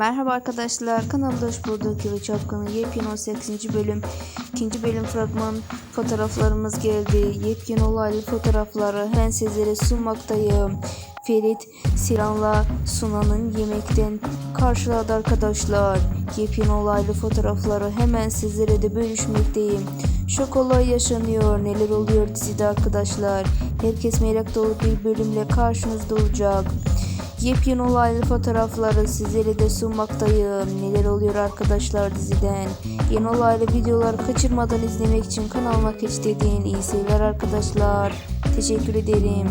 Merhaba arkadaşlar kanalda hoş bulduk. Yılı Çapkın'ın yepyeni 18. bölüm ikinci bölüm fragman fotoğraflarımız geldi. Yepyeni olaylı fotoğrafları hemen sizlere sunmaktayım. Ferit Siran'la Sunan'ın yemekten karşıladı arkadaşlar. Yepyeni olaylı fotoğrafları hemen sizlere de bölüşmekteyim. Şok olay yaşanıyor. Neler oluyor dizide arkadaşlar. Herkes merak dolu bir bölümle karşınızda olacak. Yepyeni olaylı fotoğrafları sizlere de sunmaktayım. Neler oluyor arkadaşlar diziden. Yeni olaylı videoları kaçırmadan izlemek için kanalıma geç dediğin iyi seyirler arkadaşlar. Teşekkür ederim.